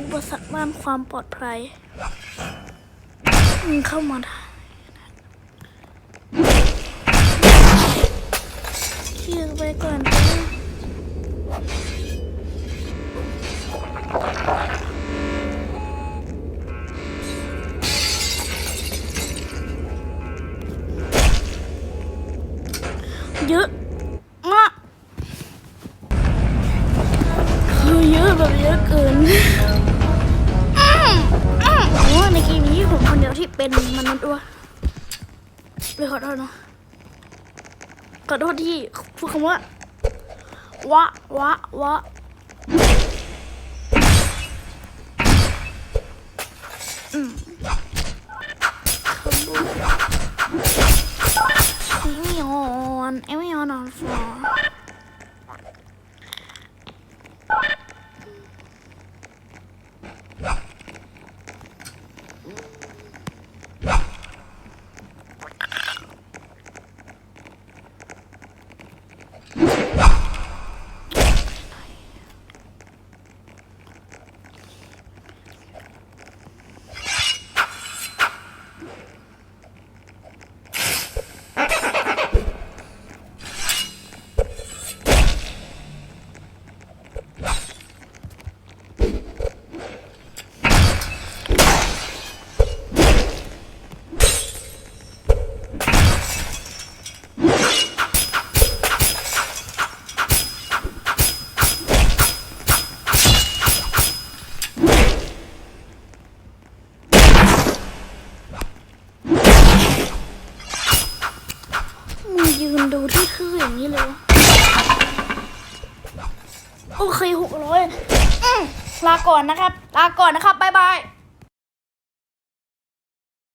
อุปสรรคด้านความปลอดภัยมึงเข้ามาได้เชื่อไปก่อนจ้ะเยอะมากคือเยอะแบบเยอะเกิน เป็นมนุษย์ด้วยเลยขอโทษนะขอโทษที่พูดคำว่าวะวะวะอืมขบวนเอมิออนเอมิออนออนฟอร์ ยืนดูที่คืออย่างนี้เลย โอเคหกร้อยลาก่อนนะครับ ลาก่อนนะครับ บ๊ายบาย